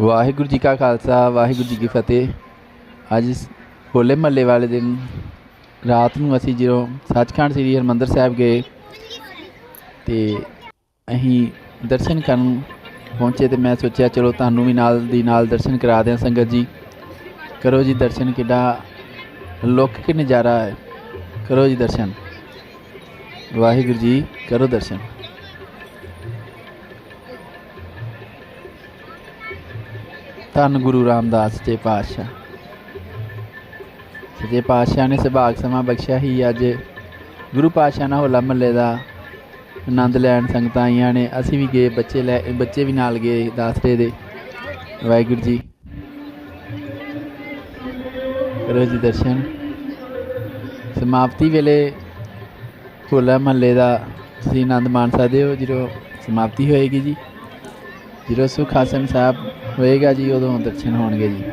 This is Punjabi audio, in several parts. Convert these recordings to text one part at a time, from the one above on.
ਵਾਹਿਗੁਰੂ ਜੀ ਕਾ ਖਾਲਸਾ, ਵਾਹਿਗੁਰੂ ਜੀ ਕੀ ਫਤਿਹ। ਅੱਜ ਹੋਲੇ ਮਹੱਲੇ ਵਾਲੇ ਦਿਨ, ਰਾਤ ਨੂੰ ਅਸੀਂ ਜਦੋਂ ਸੱਚਖੰਡ ਸ੍ਰੀ ਹਰਿਮੰਦਰ ਸਾਹਿਬ ਗਏ, ਤੇ ਅਸੀਂ ਦਰਸ਼ਨ ਕਰਨ ਪਹੁੰਚੇ ਤੇ ਮੈਂ ਸੋਚਿਆ, ਚਲੋ ਤੁਹਾਨੂੰ ਵੀ ਨਾਲ ਦੀ ਨਾਲ ਦਰਸ਼ਨ ਕਰਾ ਦਿਆਂ ਸੰਗਤ ਜੀ। ਕਰੋ ਜੀ ਦਰਸ਼ਨ, ਕਿੱਡਾ ਲੁੱਕ ਕੇ ਨਜ਼ਾਰਾ ਹੈ। ਕਰੋ ਜੀ ਦਰਸ਼ਨ। ਵਾਹਿਗੁਰੂ ਜੀ, ਕਰੋ ਦਰਸ਼ਨ। ਧੰਨ ਗੁਰੂ ਰਾਮਦਾਸ ਜੀ ਪਾਤਸ਼ਾਹ। ਸੱਚੇ ਪਾਤਸ਼ਾਹ ਨੇ ਸੁਭਾਗ ਸਮਾਂ ਬਖਸ਼ਿਆ ਹੀ ਅੱਜ ਗੁਰੂ ਪਾਤਸ਼ਾਹ ਨਾਲ ਹੋਲਾ ਮਹੱਲੇ ਦਾ ਆਨੰਦ ਲੈਣ ਸੰਗਤਾਂ ਆਈਆਂ ਨੇ। ਅਸੀਂ ਵੀ ਗਏ, ਬੱਚੇ ਲੈ, ਬੱਚੇ ਵੀ ਨਾਲ ਗਏ ਦਾਸਰੇ ਦੇ। ਵਾਹਿਗੁਰੂ ਜੀ। ਕਰੋ ਜੀ ਦਰਸ਼ਨ। ਸਮਾਪਤੀ ਵੇਲੇ ਹੋਲਾ ਮਹੱਲੇ ਦਾ ਤੁਸੀਂ ਆਨੰਦ ਮਾਣ ਸਕਦੇ ਹੋ। ਜਦੋਂ ਸਮਾਪਤੀ ਹੋਏਗੀ ਜੀ। ਜਦੋਂ ਸੁਖ ਆਸਨ ਸਾਹਿਬ ਹੋਏਗਾ ਜੀ, ਉਦੋਂ ਦਰਸ਼ਨ ਹੋਣਗੇ ਜੀ।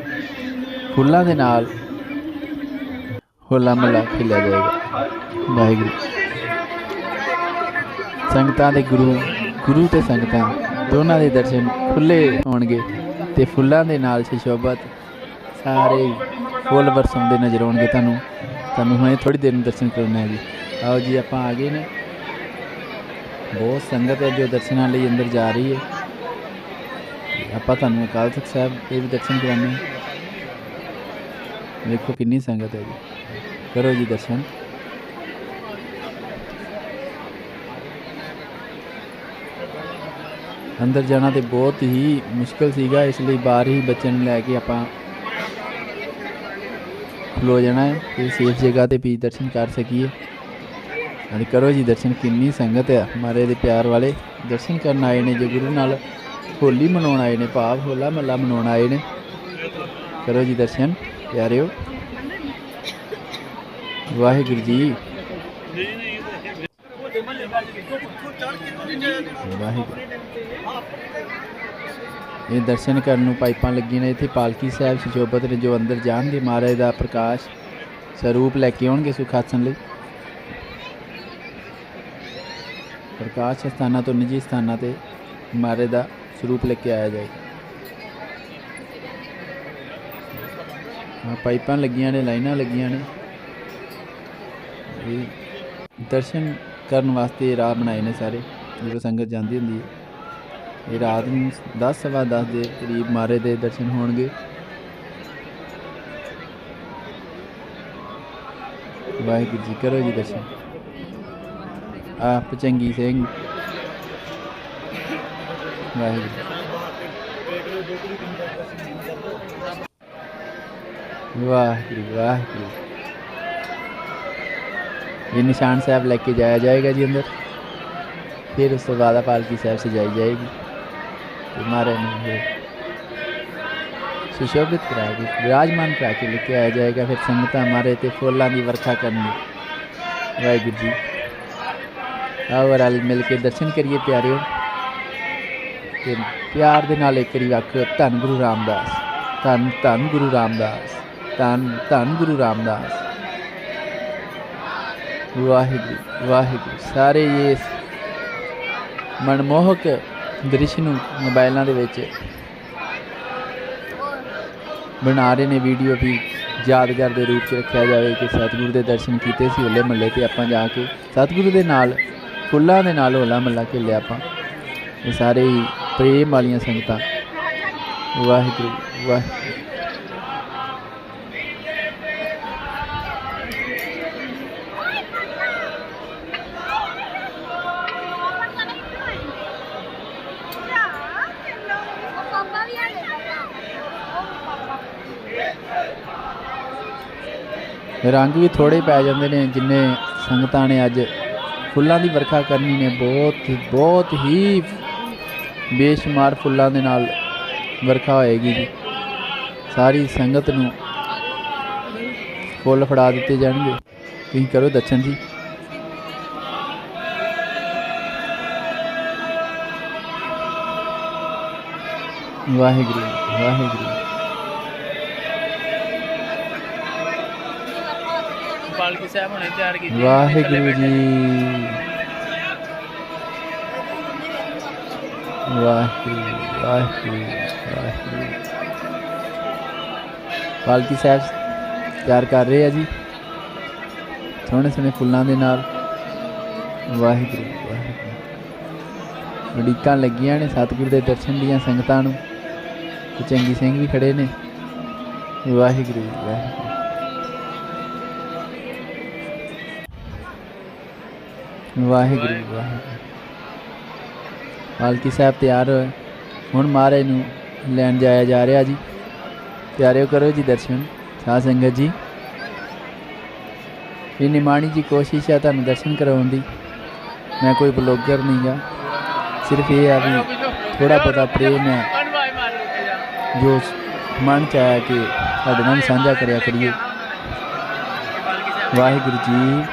ਫੁੱਲਾਂ ਦੇ ਨਾਲ ਹੋਲਾ ਮਹੱਲਾ ਖੇਲਿਆ ਜਾਏਗਾ। ਵਾਹਿਗੁਰੂ। ਸੰਗਤਾਂ ਦੇ ਗੁਰੂ ਗੁਰੂ ਤੇ ਸੰਗਤਾਂ, ਦੋਨਾਂ ਦੇ ਦਰਸ਼ਨ ਖੁੱਲੇ ਹੋਣਗੇ ਤੇ ਫੁੱਲਾਂ ਦੇ ਨਾਲ ਸ਼ਿਸ਼ੋਭਤ ਸਾਰੇ ਫੁੱਲ ਵਰਸਾਉਂਦੇ ਨਜ਼ਰ ਆਉਣਗੇ ਤੁਹਾਨੂੰ। ਤੁਹਾਨੂੰ ਹੁਣੇ ਥੋੜੀ ਦੇਰ ਨੂੰ ਦਰਸ਼ਨ ਕਰਨਾ ਹੈ ਜੀ। ਆਓ ਜੀ, ਆਪਾਂ ਆ ਗਏ ਨੇ। ਬਹੁਤ ਸੰਗਤ ਹੈ ਜੋ ਦਰਸ਼ਨਾਂ ਲਈ ਅੰਦਰ ਜਾ ਰਹੀ ਹੈ। ਆਪਾਂ ਤੁਹਾਨੂੰ ਅਕਾਲ ਤਖਤ ਸਾਹਿਬ ਦੇ ਵੀ ਦਰਸ਼ਨ ਕਰਾਉਂਦੇ ਹਾਂ। ਦੇਖੋ ਕਿੰਨੀ ਸੰਗਤ ਹੈ ਜੀ। ਕਰੋ ਜੀ ਦਰਸ਼ਨ। ਅੰਦਰ ਜਾਣਾ ਤੇ ਬਹੁਤ ਹੀ ਮੁਸ਼ਕਲ ਸੀਗਾ, ਇਸ ਲਈ ਬਾਹਰ ਹੀ ਬੱਚਿਆਂ ਨੂੰ ਲੈ ਕੇ ਆਪਾਂ ਖਲੋ ਜਾਣਾ ਹੈ ਤੇ ਸੇਫ ਜਗ੍ਹਾ ਤੇ ਵੀ ਦਰਸ਼ਨ ਕਰ ਸਕੀਏ। ਅਤੇ ਕਰੋ ਜੀ ਦਰਸ਼ਨ। ਕਿੰਨੀ ਸੰਗਤ ਹੈ। ਮਾਰੇ ਦੇ ਪਿਆਰ ਵਾਲੇ ਦਰਸ਼ਨ ਕਰਨ ਆਏ ਨੇ ਜੋ ਗੁਰੂ ਨਾਲ ਹੋਲੀ ਮਨਾਉਣ ਆਏ ਨੇ, ਭਾਵ ਹੋਲਾ ਮਹੱਲਾ ਮਨਾਉਣ ਆਏ ਨੇ। ਕਰੋ ਜੀ ਦਰਸ਼ਨ, ਪਿਆਰਿਓ। ਵਾਹਿਗੁਰੂ ਜੀ। ਵਾਹਿਗੁਰੂ। ਇਹ ਦਰਸ਼ਨ ਕਰਨ ਨੂੰ ਪਾਈਪਾਂ ਲੱਗੀਆਂ ਨੇ ਇੱਥੇ, ਪਾਲਕੀ ਸਾਹਿਬ ਸੁਸ਼ੋਭਤ ਨੇ ਜੋ ਅੰਦਰ ਜਾਣ ਦੀ ਮਹਾਰਾਜ ਦਾ ਪ੍ਰਕਾਸ਼ ਸਰੂਪ ਲੈ ਕੇ ਆਉਣਗੇ ਸੁਖਾਸਨ ਲਈ। ਪ੍ਰਕਾਸ਼ ਸਥਾਨਾਂ ਤੋਂ ਨਿੱਜੀ ਸਥਾਨਾਂ ਤੇ ਮਹਾਰਾਜ ਦਾ ਸਰੂਪ ਲੈ ਕੇ ਆਇਆ ਜਾਏਗਾ ਪਾਈਪਾਂ ਲੱਗੀਆਂ ਨੇ, ਲਾਈਨਾਂ ਲੱਗੀਆਂ ਨੇ। ਇਹ ਦਰਸ਼ਨ ਕਰਨ ਵਾਸਤੇ ਰਾਹ ਬਣਾਏ ਨੇ ਸਾਰੇ, ਜਦੋਂ ਸੰਗਤ ਜਾਂਦੀ ਹੁੰਦੀ ਹੈ। ਇਹ ਰਾਤ ਨੂੰ 10 ਸਵਾ 10 ਦੇ ਕਰੀਬ ਮਾਰੇ ਦੇ ਦਰਸ਼ਨ ਹੋਣਗੇ। ਵਾਹਿਗੁਰੂ ਜੀ ਕਰੋ ਜੀ ਦਰਸ਼ਨ। ਆਪ ਚੰਗੀ ਸਿੰਘ ਵਾਹਿਗੁਰੂ ਵਾਹਿਗੁਰੂ ਵਾਹਿਗੁਰੂ ਇਹ ਨਿਸ਼ਾਨ ਸਾਹਿਬ ਲੈ ਕੇ ਜਾਇਆ ਜਾਏਗਾ ਜੀ ਅੰਦਰ ਫਿਰ ਉਸ ਤੋਂ ਬਾਅਦ ਪਾਲਕੀ ਸਾਹਿਬ ਸਜਾਈ ਜਾਏਗੀ ਤੇ ਮਾਰੇ ਨੂੰ ਫਿਰ ਸੁਸ਼ੋਭਿਤ ਕਰਾ ਕੇ ਵਿਰਾਜਮਾਨ ਕਰਾ ਕੇ ਲੈ ਕੇ ਆਇਆ ਜਾਏਗਾ ਫਿਰ ਸੰਗਤਾਂ ਮਾਰੇ ਤੇ ਫੁੱਲਾਂ ਦੀ ਵਰਖਾ ਕਰਨਗੇ ਵਾਹਿਗੁਰੂ ਜੀ ਆਓ ਰਲ ਮਿਲ ਕੇ ਦਰਸ਼ਨ ਕਰੀਏ ਪਿਆਰਿਓ ਤੇ ਪਿਆਰ ਦੇ ਨਾਲ ਇੱਕ ਵਾਰੀ ਆਖੋ ਧੰਨ ਗੁਰੂ ਰਾਮਦਾਸ, ਧੰਨ ਧੰਨ ਗੁਰੂ ਰਾਮਦਾਸ, ਧੰਨ ਧੰਨ ਗੁਰੂ ਰਾਮਦਾਸ। ਵਾਹਿਗੁਰੂ ਵਾਹਿਗੁਰੂ, ਸਾਰੇ ਇਸ ਮਨਮੋਹਕ ਦ੍ਰਿਸ਼ ਨੂੰ ਮੋਬਾਈਲਾਂ ਦੇ ਵਿੱਚ ਬਣਾ ਰਹੇ ਨੇ। ਵੀਡੀਓ ਵੀ ਯਾਦਗਾਰ ਦੇ ਰੂਪ 'ਚ ਰੱਖਿਆ ਜਾਵੇ ਕਿ ਸਤਿਗੁਰੂ ਦੇ ਦਰਸ਼ਨ ਕੀਤੇ ਸੀ ਹੋਲੇ ਮਹੱਲੇ ਤੇ ਆਪਾਂ ਜਾ ਕੇ ਸਤਿਗੁਰੂ ਦੇ ਨਾਲ, ਫੁੱਲਾਂ ਦੇ ਨਾਲ ਹੋਲਾ ਮਹੱਲਾ ਖੇਲਿਆ ਆਪਾਂ। ਇਹ ਸਾਰੇ ਹੀ ਪ੍ਰੇਮ ਵਾਲੀਆਂ ਸੰਗਤਾਂ। ਵਾਹਿਗੁਰੂ ਵਾਹਿਗੁਰੂ। ਰੰਗ ਵੀ ਥੋੜੇ ਪੈ ਜਾਂਦੇ ਨੇ, ਜਿੰਨੇ ਸੰਗਤਾਂ ਨੇ ਅੱਜ। ਫੁੱਲਾਂ ਦੀ ਵਰਖਾ ਕਰਨੀ ਨੇ, ਬਹੁਤ ਬਹੁਤ ਹੀ ਬੇਸ਼ੁਮਾਰ ਫੁੱਲਾਂ ਦੇ ਨਾਲ ਵਰਖਾ ਹੋਏਗੀ ਜੀ। ਸਾਰੀ ਸੰਗਤ ਨੂੰ ਫੁੱਲ ਫੜਾ ਦਿੱਤੇ ਜਾਣਗੇ। ਤੁਸੀਂ ਕਰੋ ਦਰਸ਼ਨ ਜੀ। ਵਾਹਿਗੁਰੂ ਵਾਹਿਗੁਰੂ। ਪਾਲਕੀ ਸਾਹਿਬ ਹੁਣੇ ਤਿਆਰ ਕੀਤੀ। ਵਾਹਿਗੁਰੂ ਜੀ। ਵਾਹਿਗੁਰੂ ਵਾਹਿਗੁਰੂ ਵਾਹਿਗੁਰੂ। ਪਾਲਕੀ ਸਾਹਿਬ ਤਿਆਰ ਕਰ ਰਹੇ ਆ ਜੀ। ਸੋਹਣੇ ਸੋਹਣੇ ਫੁੱਲਾਂ ਦੇ ਨਾਲ। ਵਾਹਿਗੁਰੂ ਵਾਹਿਗੁਰੂ। ਉਡੀਕਾਂ ਲੱਗੀਆਂ ਨੇ ਸਤਿਗੁਰ ਦੇ ਦਰਸ਼ਨ ਦੀਆਂ ਸੰਗਤਾਂ ਨੂੰ। ਤੇ ਚੰਗੀ ਸਿੰਘ ਵੀ ਖੜੇ ਨੇ। ਵਾਹਿਗੁਰੂ ਵਾਹਿਗੁਰੂ। ਵਾਹਿਗੁਰੂ ਵਾਹਿਗੁਰੂ। ਪਾਲਕੀ ਸਾਹਿਬ ਤਿਆਰ ਹੋਏ। ਹੁਣ ਮਹਾਰਾਜ ਨੂੰ ਲੈਣ ਜਾਇਆ ਜਾ ਰਿਹਾ ਜੀ। ਪਿਆਰਿਓ ਕਰੋ ਜੀ ਦਰਸ਼ਨ। ਸਾਧ ਸੰਗਤ ਜੀ ਇਹ ਨਿਮਾਣੀ ਜੀ ਕੋਸ਼ਿਸ਼ ਹੈ ਤੁਹਾਨੂੰ ਦਰਸ਼ਨ ਕਰਾਉਣ ਦੀ। ਮੈਂ ਕੋਈ ਬਲੌਗਰ ਨਹੀਂ ਗਾ। ਸਿਰਫ ਇਹ ਆ ਵੀ ਥੋੜਾ ਪਤਾ ਪ੍ਰੇਮ ਹੈ। ਜੋ ਮਨ ਚ ਆਇਆ ਕਿ ਸਾਡੇ ਨਾਲ ਸਾਂਝਾ ਕਰਿਆ ਕਰੀਏ। ਵਾਹਿਗੁਰੂ ਜੀ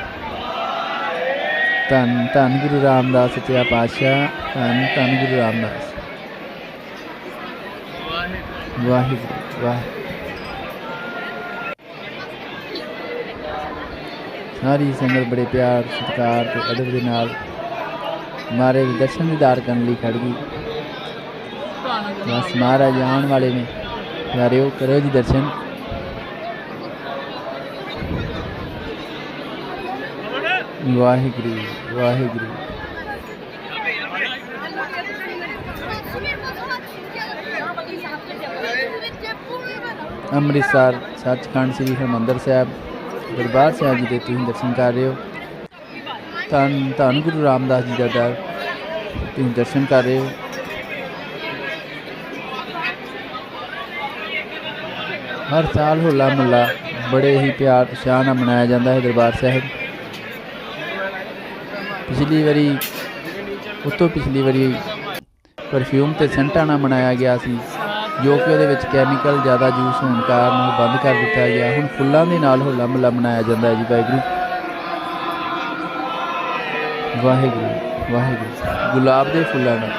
ਧੰਨ ਧੰਨ ਗੁਰੂ ਰਾਮਦਾਸ ਸੱਚਾ ਪਾਤਸ਼ਾਹ, ਧੰਨ ਧੰਨ ਗੁਰੂ ਰਾਮਦਾਸ ਵਾਹਿਗੁਰੂ ਵਾਹਿਗੁਰੂ। ਸਾਰੀ ਸੰਗਤ ਬੜੇ ਪਿਆਰ, ਸਤਿਕਾਰ ਤੇ ਅਦਬ ਦੇ ਨਾਲ ਮਹਾਰਾਜ ਦੇ ਦਰਸ਼ਨ ਦੀਦਾਰ ਕਰਨ ਲਈ ਖੜ ਗਈ। ਬਸ ਮਹਾਰਾਜ ਆਉਣ ਵਾਲੇ ਨੇ। ਪਿਆਰਿਓ, ਕਰੋ ਜੀ ਦਰਸ਼ਨ। ਵਾਹਿਗੁਰੂ ਵਾਹਿਗੁਰੂ। ਅੰਮ੍ਰਿਤਸਰ, ਸੱਚਖੰਡ ਸ੍ਰੀ ਹਰਿਮੰਦਰ ਸਾਹਿਬ, ਦਰਬਾਰ ਸਾਹਿਬ ਜੀ ਦੇ ਤੁਸੀਂ ਦਰਸ਼ਨ ਕਰ ਰਹੇ ਹੋ। ਧੰਨ ਧੰਨ ਗੁਰੂ ਰਾਮਦਾਸ ਜੀ ਦਾ ਦਰ, ਤੁਸੀਂ ਦਰਸ਼ਨ ਕਰ ਰਹੇ ਹੋ। ਹਰ ਸਾਲ ਹੋਲਾ ਮਹੱਲਾ ਬੜੇ ਹੀ ਪਿਆਰ ਉਤਸ਼ਾਹ ਨਾਲ ਮਨਾਇਆ ਜਾਂਦਾ ਹੈ ਦਰਬਾਰ ਸਾਹਿਬ। ਪਿਛਲੀ ਵਾਰੀ ਉਸ ਤੋਂ ਪਿਛਲੀ ਵਾਰੀ ਪਰਫਿਊਮ ਤੇ ਸੈਂਟਾਂ ਨਾਲ ਮਨਾਇਆ ਗਿਆ ਸੀ, ਜੋ ਕਿ ਉਹਦੇ ਵਿੱਚ ਕੈਮੀਕਲ ਜ਼ਿਆਦਾ ਯੂਜ਼ ਹੋਣ ਕਾਰਨ ਉਹ ਬੰਦ ਕਰ ਦਿੱਤਾ ਗਿਆ। ਹੁਣ ਫੁੱਲਾਂ ਦੇ ਨਾਲ ਹੋਲਾ ਮਹੱਲਾ ਮਨਾਇਆ ਜਾਂਦਾ ਹੈ ਜੀ ਵਾਹਿਗੁਰੂ। ਵਾਹਿਗੁਰੂ ਵਾਹਿਗੁਰੂ। ਗੁਲਾਬ ਦੇ ਫੁੱਲਾਂ ਨਾਲ।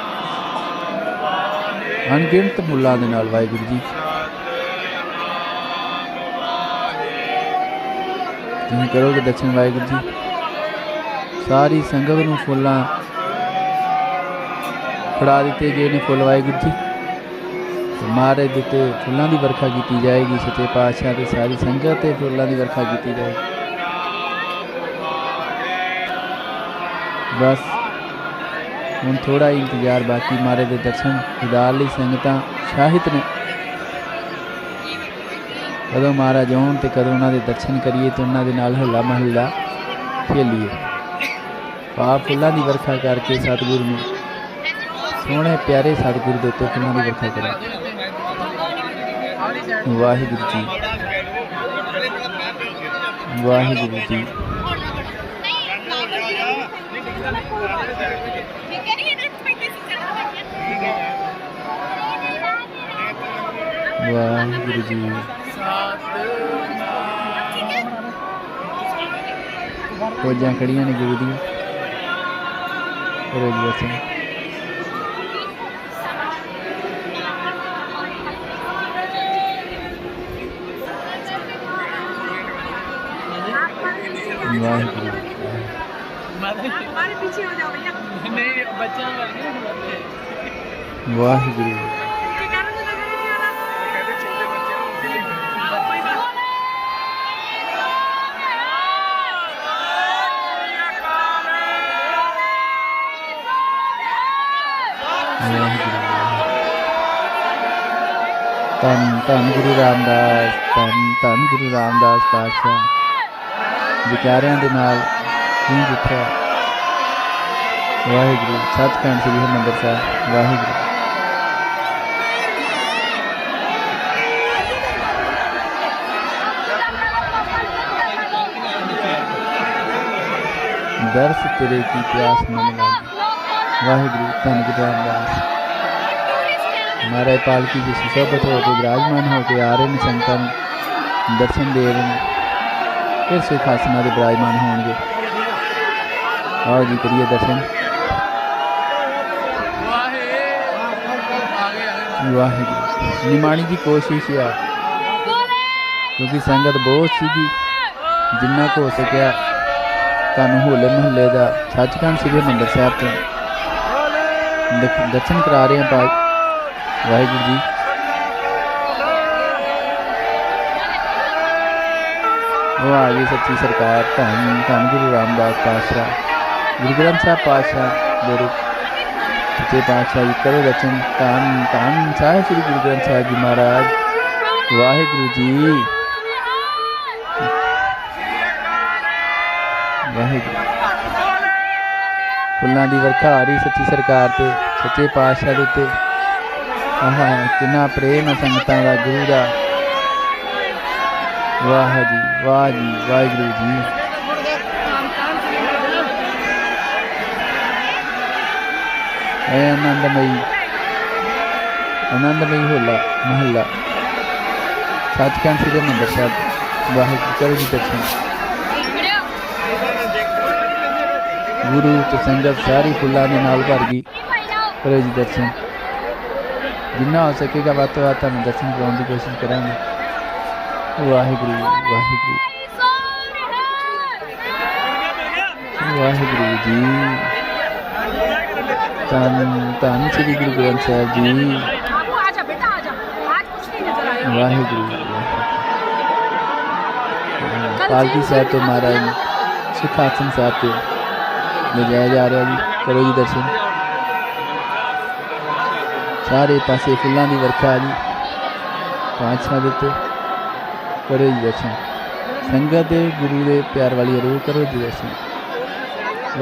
ਅਣਗਿਣਤ ਫੁੱਲਾਂ ਦੇ ਨਾਲ ਵਾਹਿਗੁਰੂ ਜੀ। ਤੁਸੀਂ ਕਰੋਗੇ ਦਰਸ਼ਨ ਵਾਹਿਗੁਰੂ ਜੀ? ਸਾਰੀ ਸੰਗਤ ਨੂੰ ਫੁੱਲਾਂ ਫੜਾ ਦਿੱਤੇ ਗਏ ਨੇ ਫੁੱਲ ਵਾਹਿਗੁਰੂ ਜੀ। ਤੇ ਮਹਾਰਾਜ ਦੇ ਉੱਤੇ ਫੁੱਲਾਂ ਦੀ ਵਰਖਾ ਕੀਤੀ ਜਾਏਗੀ, ਸੱਚੇ ਪਾਤਸ਼ਾਹ ਤੇ ਸਾਰੀ ਸੰਗਤ ਤੇ ਫੁੱਲਾਂ ਦੀ ਵਰਖਾ ਕੀਤੀ ਜਾਏਗੀ ਬਸ ਹੁਣ ਥੋੜਾ ਹੀ ਇੰਤਜ਼ਾਰ ਬਾਕੀ, ਮਹਾਰਾਜ ਦੇ ਦਰਸ਼ਨ ਦਿਦਾਰ ਲਈ ਸੰਗਤਾਂ ਸ਼ਾਹਿਤ ਨੇ। ਕਦੋਂ ਮਹਾਰਾਜ ਆਉਣ ਤੇ ਕਦੋਂ ਉਹਨਾਂ ਦੇ ਦਰਸ਼ਨ ਕਰੀਏ ਤੇ ਉਹਨਾਂ ਦੇ ਨਾਲ ਹੱਲਾ ਮਹੱਲਾ ਖੇਲੀਏ। ਪਾਪ ਫੁੱਲਾਂ ਦੀ ਵਰਖਾ ਕਰਕੇ ਸਤਿਗੁਰੂ ਨੂੰ। ਸੋਹਣੇ ਪਿਆਰੇ ਸਤਿਗੁਰੂ ਦੇ ਉੱਤੇ ਫੁੱਲਾਂ ਦੀ ਵਰਖਾ ਕਰਾਂ। ਵਾਹਿਗੁਰੂ ਜੀ। ਵਾਹਿਗੁਰੂ ਜੀ। ਵਾਹਿਗੁਰੂ ਜੀ। ਫੌਜਾਂ ਖੜੀਆਂ ਨੇ ਗੁਰੂ ਦੀਆਂ। ਰੇਲਵੇ ਸਿੰਘ ਵਾਹਿਗੁਰੂ। ਮਾਰੇ ਪਿੱਛੇ ਹੋ ਜਾਓ ਭਈਆ ਨਹੀਂ ਬੱਚਾ ਵਾਲੇ ਵਾਹਿਗੁਰੂ। ਧੰਨ ਧੰਨ ਗੁਰੂ ਰਾਮਦਾਸ ਧੰਨ ਧੰਨ ਗੁਰੂ ਰਾਮਦਾਸ ਪਾਤਸ਼ਾਹ ਵਿਚਾਰਿਆਂ ਦੇ ਨਾਲ ਕੀ ਜਿੱਥਾ ਵਾਹਿਗੁਰੂ ਸੱਚਖੰਡ ਸ੍ਰੀ ਹਰਿਮੰਦਰ ਸਾਹਿਬ ਵਾਹਿਗੁਰੂ ਦਰਸ ਤੇਰੇ ਕੀ ਪਿਆਸ ਮਨ ਲਾਗੀ ਵਾਹਿਗੁਰੂ ਧੰਨ ਗੁਰੂ ਰਾਮਦਾਸ ਮਹਾਰਾਜ ਪਾਲਕੀ ਜੀ ਸੁਸ਼ੋਭਿਤ ਹੋ ਕੇ ਵਿਰਾਜਮਾਨ ਹੋ ਕੇ ਆ ਰਹੇ ਨੇ ਸੰਤਾਂ ਨੂੰ, ਦਰਸ਼ਨ ਦੇ ਰਹੇ ਨੇ। ਇਸ ਸਿੱਖ ਆਸਨਾਂ ਦੇ ਵਿਰਾਜਮਾਨ ਹੋਣਗੇ। ਆਓ ਜੀ, ਕਰੀਏ ਦਰਸ਼ਨ। ਵਾਹਿਗੁਰੂ। ਨਿਮਾਣੀ ਦੀ ਕੋਸ਼ਿਸ਼ ਆ। ਕਿਉਂਕਿ ਸੰਗਤ ਬਹੁਤ ਸੀਗੀ, ਜਿੰਨਾ ਕੁ ਹੋ ਸਕਿਆ, ਤੁਹਾਨੂੰ ਹੋਲੇ ਮਹੱਲੇ ਦਾ ਸੱਚਖੰਡ ਸ੍ਰੀ ਮੰਦਰ ਸਾਹਿਬ ਤੋਂ। ਦਰਸ਼ਨ ਕਰਾ ਰਹੇ ਆ ਭਾਈ। ਵਾਹਿਗੁਰੂ ਜੀ। ਵਾਹ ਜੀ ਸੱਚੀ ਸਰਕਾਰ, ਧੰਨ ਧੰਨ ਗੁਰੂ ਰਾਮਦਾਸ ਪਾਤਸ਼ਾਹ। ਗੁਰੂ ਗ੍ਰੰਥ ਸਾਹਿਬ ਪਾਤਸ਼ਾਹ ਦੇ ਰੂਪ ਸੱਚੇ ਪਾਤਸ਼ਾਹ ਜੀ ਕਰੋ ਰਚਨ। ਧੰਨ ਧੰਨ ਸਾਹਿਬ ਸ੍ਰੀ ਗੁਰੂ ਗ੍ਰੰਥ ਸਾਹਿਬ ਜੀ ਮਹਾਰਾਜ। ਵਾਹਿਗੁਰੂ ਜੀ। ਵਾਹਿਗੁਰੂ। ਫੁੱਲਾਂ ਦੀ ਵਰਖਾ ਆ ਰਹੀ ਸੱਚੀ ਸਰਕਾਰ ਤੇ, ਸੱਚੇ ਪਾਤਸ਼ਾਹ ਦੇ ਉੱਤੇ। ਆਹ, ਕਿੰਨਾ ਪ੍ਰੇਮ ਹੈ ਸੰਗਤਾਂ ਦਾ, ਗੁਰੂ ਦਾ। ਵਾਹ ਜੀ ਵਾਹ ਜੀ, ਵਾਹਿਗੁਰੂ ਜੀ। ਐ ਆਨੰਦਮਈ ਆਨੰਦਮਈ ਹੋਲਾ, ਮਹੱਲਾ। ਸੱਚਖੰਡ ਸ੍ਰੀ ਹਰਿਮੰਦਰ ਸਾਹਿਬ, ਵਾਹਿਗੁਰੂ ਕਰੋ ਜੀ ਦਰਸ਼ਨ ਗੁਰੂ ਤੇ ਸੰਗਤ ਸਾਰੀ ਫੁੱਲਾਂ ਦੇ ਨਾਲ ਭਰ ਗਈ। ਕਰੋ ਦਰਸ਼ਨ। جتنا ہو سکے گا، بات تو بات ہم درشن کراؤں کی کوشش کریں گے۔ واہ گرو واہ گرو واہ گرو جی۔ تن تن سری گرو گرنتھ صاحب جی۔ واہ گرو پالکی صاحب تو ہمارا سکھاسن صاحب پہ لے جایا جا رہا ہے جی۔ کرو جی درشن۔ ਸਾਰੇ ਪਾਸੇ ਫੁੱਲਾਂ ਦੀ ਵਰਖਾ ਜੀ। ਪਾਤਸ਼ਾਹ ਦੇ ਉੱਤੇ ਕਰੋ ਜੀ ਦਰਸ਼ਨ। ਸੰਗਤ ਦੇ ਗੁਰੂ ਦੇ ਪਿਆਰ ਵਾਲੀ ਰੂਹ ਕਰੋ ਜੀ ਦਰਸ਼ਨ।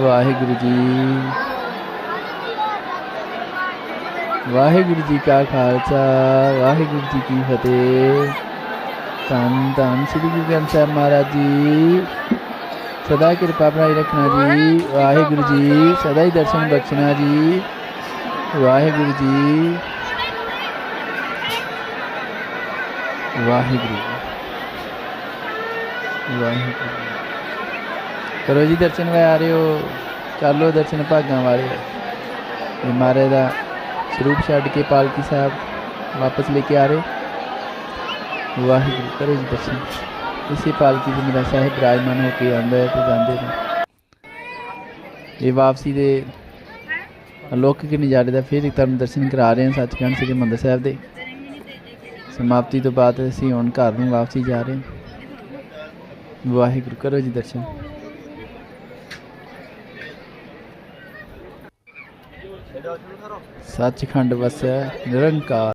ਵਾਹਿਗੁਰੂ ਜੀ। ਵਾਹਿਗੁਰੂ ਜੀ ਕਾ ਖਾਲਸਾ, ਵਾਹਿਗੁਰੂ ਜੀ ਕੀ ਫਤਿਹ। ਧੰਨ ਧੰਨ ਸ੍ਰੀ ਗੁਰੂ ਗ੍ਰੰਥ ਸਾਹਿਬ ਮਹਾਰਾਜ ਜੀ। ਸਦਾ ਕਿਰਪਾ ਬਣਾਈ ਰੱਖਣਾ ਜੀ। ਵਾਹਿਗੁਰੂ ਜੀ, ਸਦਾ ਹੀ ਦਰਸ਼ਨ ਬਖਸ਼ਣਾ ਜੀ। ਵਾਹਿਗੁਰੂ ਜੀ। ਵਾਹਿਗੁਰੂ ਵਾਹਿਗੁਰੂ ਕਰੋ ਜੀ ਦਰਸ਼ਨ ਵੇ ਆ ਰਹੇ ਹੋ। ਚਾਲੋ ਦਰਸ਼ਨ ਭਾਗਾਂ ਵਾਲੇ। ਇਹ ਮਹਾਰਾਜ ਦਾ ਸਰੂਪ ਛੱਡ ਕੇ ਪਾਲਕੀ ਸਾਹਿਬ ਵਾਪਸ ਲੈ ਕੇ ਆ ਰਹੇ। ਵਾਹਿਗੁਰੂ, ਕਰੋ ਜੀ ਦਰਸ਼ਨ। ਇਸੇ ਪਾਲਕੀ ਦੇ ਮੇਰਾ ਸਾਹਿਬ ਬਿਰਾਜਮਾਨ ਹੋ ਕੇ ਆਉਂਦਾ ਹੈ ਤੇ ਜਾਂਦੇ ਨੇ। ਇਹ ਵਾਪਸੀ ਦੇ ਅਲੌਕਿਕ ਨਜ਼ਾਰੇ ਦਾ ਫਿਰ ਇੱਕ ਤੁਹਾਨੂੰ ਦਰਸ਼ਨ ਕਰਾ ਰਹੇ ਹਾਂ, ਸੱਚਖੰਡ ਸ੍ਰੀ ਹਰਿਮੰਦਰ ਸਾਹਿਬ ਦੇ। ਸਮਾਪਤੀ ਤੋਂ ਬਾਅਦ ਅਸੀਂ ਹੁਣ ਘਰ ਨੂੰ ਵਾਪਸੀ ਜਾ ਰਹੇ ਹਾਂ। ਵਾਹਿਗੁਰੂ ਕਰੋ ਜੀ ਦਰਸ਼ਨ। ਸੱਚਖੰਡ ਵਸੈ ਨਿਰੰਕਾਰ।